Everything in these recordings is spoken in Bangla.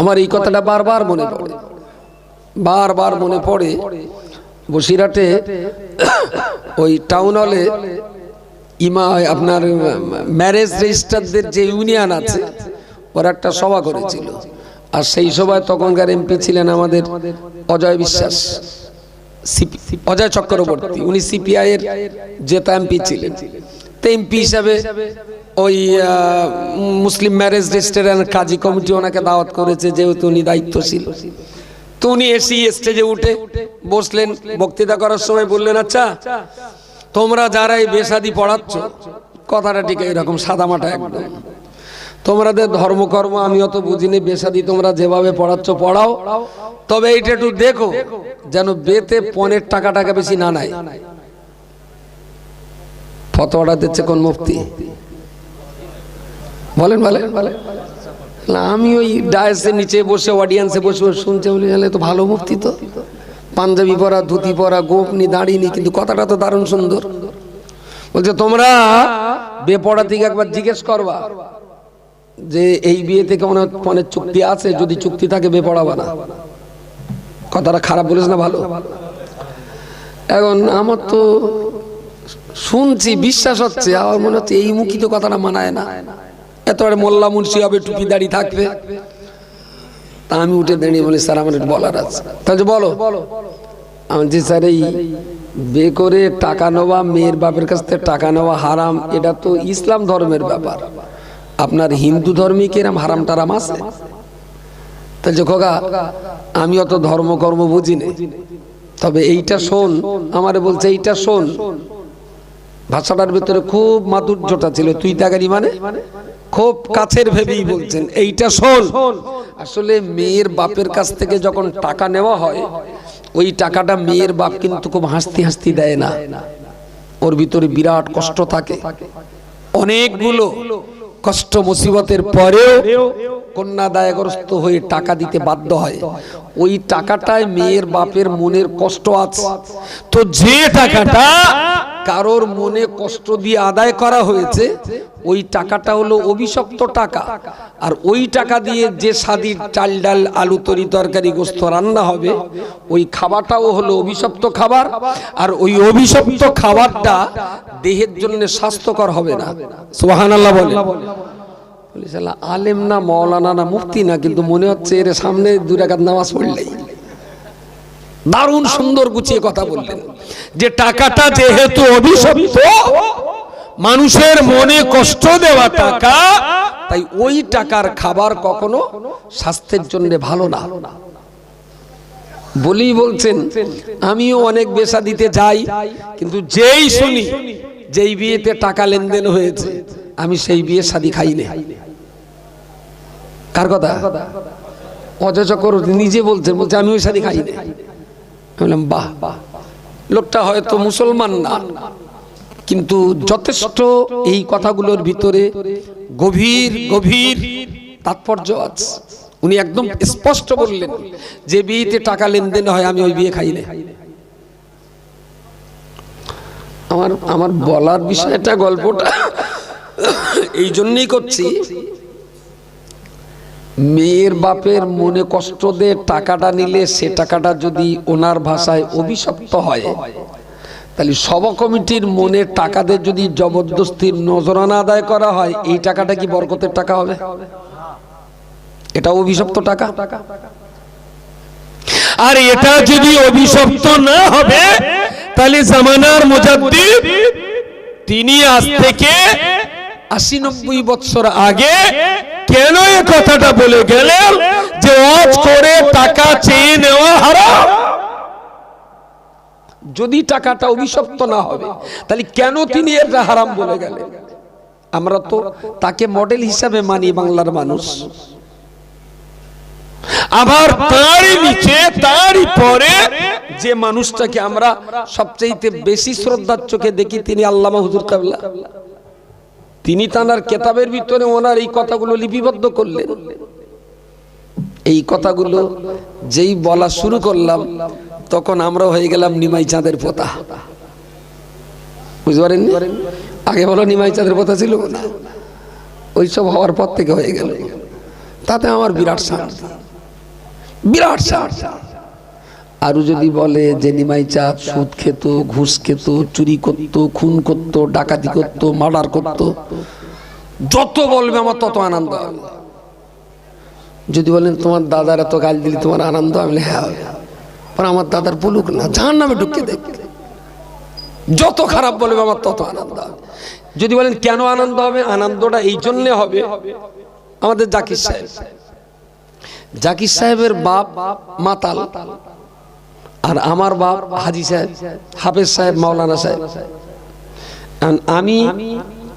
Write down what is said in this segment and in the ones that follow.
আমার এই কথাটা বারবার মনে পড়ে। বারবার মনে পড়ে বসিরহাটে ওই টাউন হলে ইমা আপনার ম্যারেজ রেজিস্টারদের যে ইউনিয়ন আছে, ওরা একটা সভা করেছিল। আর সেই সভায় তখনকার এমপি ছিলেন আমাদের অজয় বিশ্বাস অজয় চক্রবর্তী। উনি সিপিআই এর জেতা এমপি ছিলেন। তো এমপি হিসাবে ওই মুসলিম ম্যারেজ রেজিস্ট্রেশন কাজী কমিটি ওনাকে দাওয়াত করেছে, যেহেতু উনি দায়িত্বশীল। তো উনি এসি স্টেজে উঠে, বসলেন, বক্তৃতা করার সময় বললেন আচ্ছা তোমরা যারা এই বেসাদি পড়াচ্ছ, কথাটা ঠিক এরকম সাদামাটা একদম। তোমাদের ধর্মকর্ম আমি অত বুঝিনি বেসাদি তোমরা যেভাবে পড়াচ্ছ, পড়াও। তবে এইটা একটু দেখো, যেন বেতে পনেরো টাকা টাকা বেশি না নাই ফতোয়াটা দিচ্ছে কোন মুফতি? বলেন বলেন। বলেন না, আমি ওই ডায়াসের নিচে বসে অডিয়েন্সে বসে বসে শুনছি বলি তাহলে তো ভালো মুক্তি তো। পাঞ্জাবি পরা ধুতি পরা গোপ নি দাঁড়িয়ে কিন্তু কথাটা তো দারুণ সুন্দর। বলছে তোমরা বেপড়া থেকে একবার জিজ্ঞেস করবা যে এই বিয়ে থেকে পনেরো চুক্তি আছে? যদি চুক্তি থাকে বেপড়াবা না। কথাটা খারাপ বলিস না ভালো। এখন আমার তো শুনছি বিশ্বাস হচ্ছে আমার মনে হচ্ছে এই মুখী তো কথাটা মানায় না। এত বড় মোল্লা মুন্সি হবে, টুপি দাড়ি থাকবে। তা আমি উঠে দাঁড়িয়ে বলি, স্যার, আমার একটু বলার আছে। তাহলে বলো, আমি যে স্যার, এই বে করে টাকা নেওয়া, মেয়ের বাপের কাছ থেকে টাকা নেওয়া হারাম, এটা তো ইসলাম ধর্মের ব্যাপার। আপনার হিন্দু ধর্মে কি এরম হারাম টারাম আছে? তাহলে খোকা, আমি অত ধর্মকর্ম বুঝি না। তবে এইটা শোন, আমারে বলছে, এইটা শোন। ভাষাটার ভিতরে খুব মাধুর্যটা ছিল, তুই তাগারি মানে? খুব কাছের ভেবেই বলছেন এইটা শোন। আসলে মেয়ের বাপের কাছ থেকে যখন টাকা নেওয়া হয় ওই টাকাটা মেয়ের বাপ কিন্তু খুব হাসতি হাসতি দেয় না। ওর ভিতরে বিরাট কষ্ট থাকে। অনেকগুলো কষ্ট মুসিবতের পরেও কন্যা দায়গ্রস্ত হয়ে টাকা দিতে বাধ্য হয়। ওই টাকাটায় মেয়ের বাপের মনের কষ্ট আছে। তো যে টাকাটা কারোর মনে কষ্ট দিয়ে আদায় করা হয়েছে, ওই টাকাটা হলো অভিশপ্ত টাকা। আর ওই টাকা দিয়ে যে স্বাদির চাল ডাল, আলু তরি তরকারি গোস্ত রান্না হবে, ওই খাবারটাও হলো অভিশপ্ত খাবার। আর ওই অভিশপ্ত খাবারটা দেহের জন্য স্বাস্থ্যকর হবে না। সোহান আল্লাহ বলে আলেম না মৌলানা না, মুফতি না, কিন্তু মনে হচ্ছে এর সামনে দু রাকাত নামাজ পড়লেই। দারুণ সুন্দর গুছিয়ে কথা বললেন। যে টাকাটা যেহেতু অভিশপ্ত, মানুষের মনে কষ্ট দেওয়া টাকা, তাই ওই টাকার খাবার কখনো স্বাস্থ্যের জন্য ভালো না। বলি বলছেন, আমিও অনেক বেশা দিতে যাই, কিন্তু যেই শুনি, যেই বিয়েতে টাকা লেনদেন হয়েছে, আমি সেই বিয়ে শাদি খাই কার কথা? অজয় চক্রবর্তী নিজে বলছেন, বলছে আমি ওই শাদি খাই না। বললাম, বাহ লোকটা হয়তো মুসলমান না। কিন্তু যথেষ্ট এই কথাগুলোর ভিতরে গভীর গভীর তাৎপর্য আছে। উনি একদম স্পষ্ট বললেন যে বিয়েতে টাকা লেনদেন হয়, আমি ওই বিয়ে খাই না আমার আমার বলার বিষয়টা গল্পটা এই জন্যই করছি মেয়ের বাপের মনে কষ্ট দিয়ে টাকাটা নিলে সে টাকাটা যদি ওনার ভাষায় অভিশপ্ত হয়, তাহলে সভা কমিটির মনে টাকাদের যদি জবরদস্তির নজরানা আদায় করা হয়, এই টাকাটা কি বরকতের টাকা হবে? এটা অভিশপ্ত টাকা? আর এটা যদি অভিশপ্ত না হবে, তাহলে জামানার মুজাদ্দিদ, তিনি আজ থেকে আশি নব্বই বৎসর আগে কেন এ কথাটা বলে গেলেন? যে ওয়াজ করে টাকা চেয়ে নেওয়া হারাম। যদি টাকাটা অভিশপ্ত না হবে তাহলে কেন তিনি এটা হারাম বলে গেলেন? আমরা তো তাকে মডেল হিসাবে মানি বাংলার মানুষ। আবার তারই নিচে তারই পরে যে মানুষটাকে আমরা সবচেয়ে বেশি শ্রদ্ধার চোখে দেখি তিনি আল্লামা হুজুর কাবলা। তিনি তানার কেতাবের ভিতরে ওনার এই কথাগুলো লিপিবদ্ধ করলেন। এই কথাগুলো যেই বলা শুরু করলাম, তখন আমরা হয়ে গেলাম নিমাই চাঁদের পোতা। বুঝতে পারেন আগে বলো নিমাই চাঁদের পোতা ছিল না ওইসব হওয়ার পর থেকে হয়ে গেল। তাতে আমার বিরাট শান্তি বিরাট শান্তি আরও যদি বলে যে নিমাই সুদ খেত, ঘুষ খেত, চুরি করত, খুন করত, ডাকাতি করত, মার্ডার করত, যত বলবে আমার তত আনন্দ যদি বলেন, তোমার দাদার এত গাল দিলি তোমার আনন্দ আমি হ্যাঁ। পর আমার দাদার বলুক না জাহান নামে ঢুকে দেখ যত খারাপ বলবে আমার তত আনন্দ হবে। যদি বলেন, কেন আনন্দ হবে? আনন্দটা এই জন্যে হবে, আমাদের জাকির সাহেব। জাকির সাহেবের বাপ মাতাল। আর আমার বাপ হাজি সাহেব হাফেজ সাহেব মাওলানা সাহেব। আমি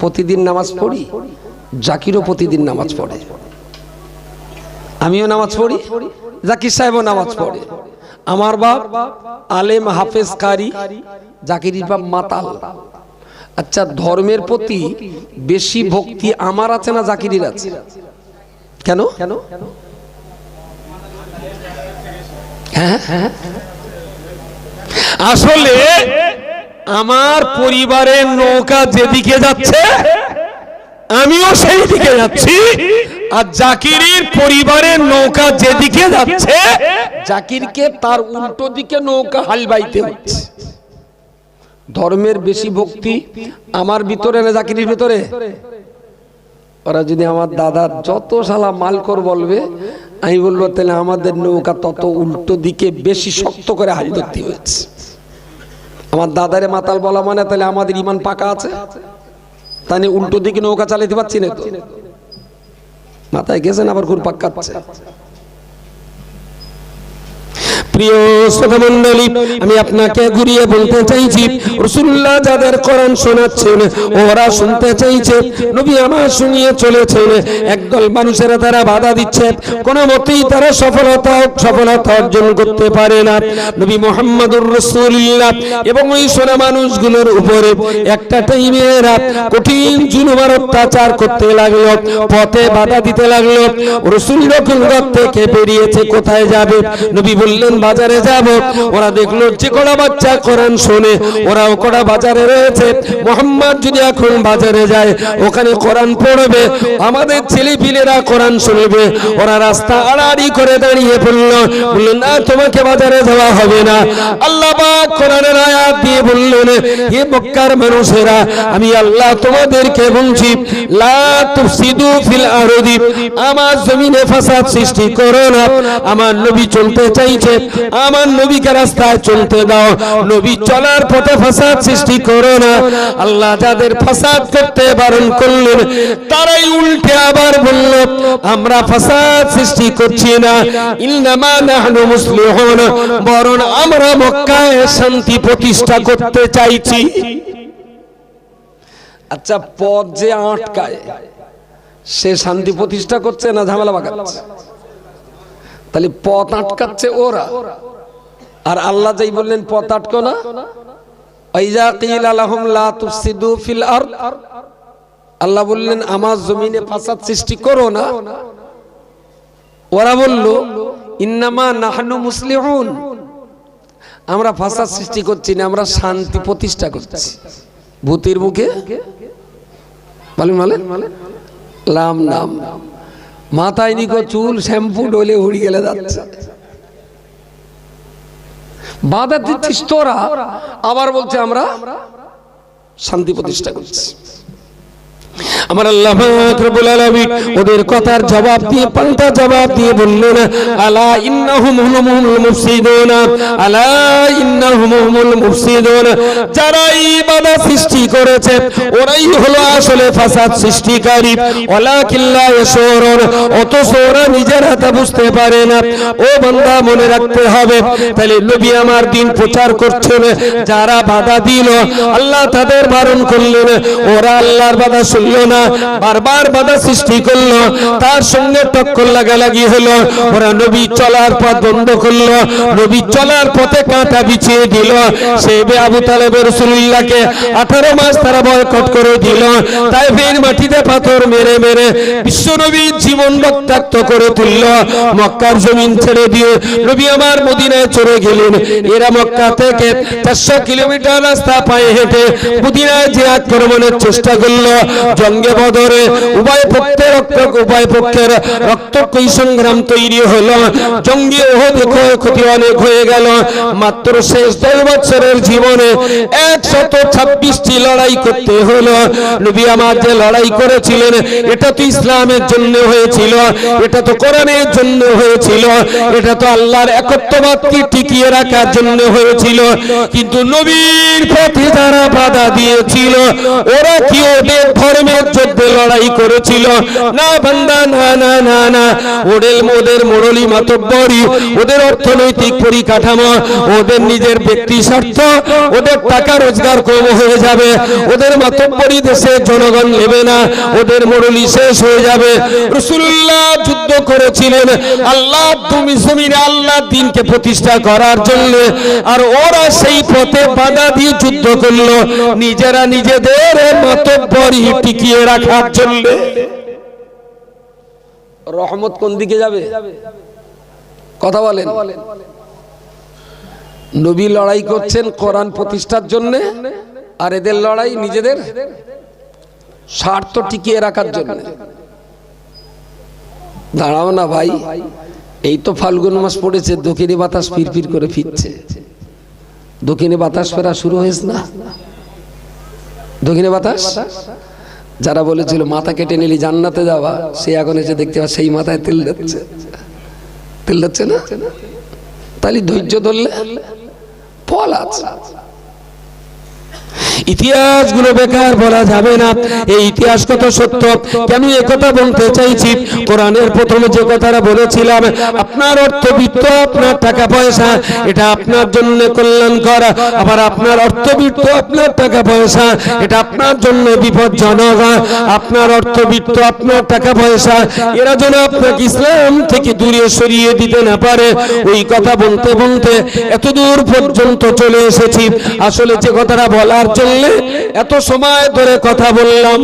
প্রতিদিন নামাজ পড়ি জাকিরও প্রতিদিন নামাজ পড়ে। আমিও নামাজ পড়ি জাকির সাহেবও নামাজ পড়ে। আমার বাপ আলেম হাফেজ কারি জাকির বাপ মাতাল। আচ্ছা ধর্মের প্রতি বেশি ভক্তি আমার আছে না জাকিরির আছে? কেন? কেন? হ্যাঁ হ্যাঁ। আসলে আমার পরিবারের নৌকা যেদিকে যাচ্ছে, আমিও সেই দিকে যাচ্ছি। আর জাকিরের পরিবারের নৌকা যেদিকে যাচ্ছে, জাকিরকে তার উল্টো দিকে নৌকা হালবাইতে হচ্ছে। ধর্মের বেশি ভক্তি আমার ভিতরে না জাকিরের ভিতরে? ওরা যদি আমার দাদার যত সালা মালকর বলবে, আমি বলব, তাহলে আমাদের নৌকা তত উল্টো দিকে বেশি শক্ত করে হাল ধরতে হয়েছে। আমার দাদারে মাতাল বলা মানে তাহলে আমাদের ইমান পাকা আছে? তাহলে উল্টো দিকে নৌকা চালাতে পারছি না তো। মাথায় গেছেন আবার ঘুর পাক্কাচ্ছে প্রিয় শ্রোতা মণ্ডলী আমি আপনাকে ঘুরিয়ে বলতে চাইছি যাদের কোরআন শোনাচ্ছেন, ওরা শুনতে চাইছে, নবী আমার শুনিয়ে চলেছেন। একদল বাধা তারা সফলতা সফলতা অর্জন করতে পারে না। নবী মোহাম্মদুর এবং ওই সোনা মানুষগুলোর উপরে একটা টাইমে রাত কঠিন জুলুমার অত্যাচার করতে লাগল, পথে বাধা দিতে লাগল। রসুল যখন ঘর থেকে বেরিয়েছে, কোথায় যাবে? নবী বললেন বাজারে যাব, ওরা দেখল যে কড়া বাচ্চা কোরআন শোনে, ওরাও কড়া বাজারে রয়েছে। মোহাম্মদ যদি এখন বাজারে যায়, ওখানে কোরআন পড়বে, আমাদের ছেলে পিলেরা কোরআন শুনবে। ওরা রাস্তা আড়াআড়ি করে দাঁড়িয়ে পড়ল বললেন না, তোমাকে বাজারে যাওয়া হবে না। আল্লাহ কোরআনের আয়াত দিয়ে বললেন, হে মক্কার মানুষেরা, আমি আল্লাহ তোমাদেরকে বলছি, লা তুফসিদু ফিল আরদি, আমার জমিনে ফাসাদ সৃষ্টি করো না। আমার নবী চলতে চাইছে আমার নবীকে রাস্তায় চলতে দাও। নবী চলার পথে ফাসাদ সৃষ্টি করো না। আল্লাহ যাদের ফাসাদ করতে বারণ করলেন, তারাই উল্টে আবার বলল, আমরা ফাসাদ সৃষ্টি করছি না। ইন্নামা নাহনু মুসলিহুন। বরং আমরা মক্কায় শান্তি প্রতিষ্ঠা করতে চাইছি। আচ্ছা পথ যে আটকায়, সে শান্তি প্রতিষ্ঠা করছে না ঝামেলা বাগাচ্ছে? তাহলে পথ আটকাচ্ছে ওরা। আর আল্লাহ যাই বললেন, পথ আটকো না। আল্লাহ বললেন, আমার জমিনে ফাসাদ সৃষ্টি করো না। ওরা বলল, ইন্নামা নাহনু মুসলিহুন। আমরা ফাসাদ সৃষ্টি করছি না, আমরা শান্তি প্রতিষ্ঠা করছি। ভূতের মুখে? বলেন বলেন। লাম, নাম। মাথায় নিকো চুল শ্যাম্পু ডলে উড়ি গেলে যাচ্ছে। বাধা দিচ্ছিস তোরা আবার বলছে আমরা শান্তি প্রতিষ্ঠা করছি। আমার আল্লাহ রব্বুল আলামিন ওদের কথার জবাব দিয়ে, পাল্টা জবাব দিয়ে বললেন, আলা ইন্নাহুম হুমুল মুফসিদুন, আলা ইন্নাহুম মুফসিদুন। যারা বাধা সৃষ্টি করেছে, ওরাই হলো আসলে ফাসাদ সৃষ্টিকারী। ওয়ালাকিল্লা ইয়াশুরুন, অথচ ওরা নিজেরা তা বুঝতে পারে না। ও বান্দা, মনে রাখতে হবে, তাহলে নবী আমার দিন প্রচার করছেন, যারা বাধা দিল, আল্লাহ তাদের বারণ করলেন, ওরা আল্লাহর বাধা শুনল না, বারবার বাধা সৃষ্টি করল। তার সঙ্গে টক্কর লাগালাগি হলো। ওরা নবী চলার পথ বন্ধ করল। নবী চলার পথে কাঁটা বিছিয়ে দিল। সে আবু তালেবের রসুল্লাহকে আঠারো মাস তারা বয়কট করে দিল। তাই ফের মাটিতে পাথর মেরে মেরে বিশ্ব নবীর জীবন রক্তাক্ত করে তুলল। মক্কার জমিন ছেড়ে দিয়ে নবী আমার মদিনায় চলে গেলেন। এরা মক্কা থেকে চারশো কিলোমিটার রাস্তা পায়ে হেঁটে মদিনায় যে আক্রমণের চেষ্টা করল। জঙ্গে বদরে, উভয় পক্ষের রক্ত উভয় পক্ষের রক্তক্ষয়ী সংগ্রাম তৈরি হলো। জঙ্গে ওহদ ক্ষয়ক্ষতি অনেক হয়ে গেল। মাত্র শেষ দশ বছরের জীবনে একশত ছাব্বিশটি লড়াই করতে হলো। নবী আমার যে লড়াই করেছিলেন, এটা তো ইসলামের জন্য হয়েছিল, এটা তো কোরআনের জন্য হয়েছিল, এটা তো আল্লাহর একত্ববাদকে টিকিয়ে রাখার জন্য হয়েছিল। কিন্তু নবীর পথে যারা বাধা দিয়েছিল, ওরা কি ওদের ধর্মের যুদ্ধে লড়াই করেছিল। না বান্দা, না না না না। ওদের ওদের অর্থনৈতিক পরিকাঠামো, ওদের নিজের ব্যক্তি স্বার্থ, ওদের টাকা রোজগার কম হয়ে যাবে, ওদের দেশে জনগণ নেবে না, ওদের শেষ হয়ে যাবে। রসুল্লাহ যুদ্ধ করেছিলেন। আল্লাহ তুমি আল্লাহ দিনকে প্রতিষ্ঠা করার জন্য, আর ওরা সেই পথে বাধা দিয়ে যুদ্ধ করল। নিজেরা নিজেদের মাতব্বরি টিকিয়ে রাখার জন্য। রহমত কোন দিকে যাবে? কথা বলেন। নবী লড়াই করছেন কোরআন প্রতিষ্ঠার জন্য আর এদের লড়াই নিজেদের স্বার্থ টিকিয়ে রাখার জন্য। দাঁড়াও না ভাই, এই তো ফাল্গুন মাস পড়েছে, দক্ষিণে বাতাস ফিরফির করে ফিরছে। দক্ষিণে বাতাস ফেরা শুরু হয়েছে না? দক্ষিণে বাতাস? যারা বলেছিল, মাথা কেটে নিলি, জান্নাতে যাওয়া। সে এখন এসে দেখতে পাওয়া সেই মাথায় তেল যাচ্ছে তেল যাচ্ছে না? তাহলে ধৈর্য ধরলে ফল আছে। ইতিহাসগুলো বেকার বলা যাবে না। এই ইতিহাস কত সত্য? কেন এ কথা বলতে চাইছি? কোরআনের প্রথমে যে কথাটা বলেছিলাম, আপনার অর্থবিত্ত আপনার টাকা পয়সা, এটা আপনার জন্য কল্যাণকর। আবার আপনার অর্থবিত্ত আপনার টাকা পয়সা, এটা আপনার জন্য বিপজ্জনক। আপনার অর্থবিত্ত আপনার টাকা পয়সা, এরা যেন আপনাকে ইসলাম থেকে দূরে সরিয়ে দিতে না পারে? ওই কথা বলতে বলতে এত দূর পর্যন্ত চলে এসেছি। আসলে যে কথাটা বলার জন্য এত সময় ধরে কথা বললাম।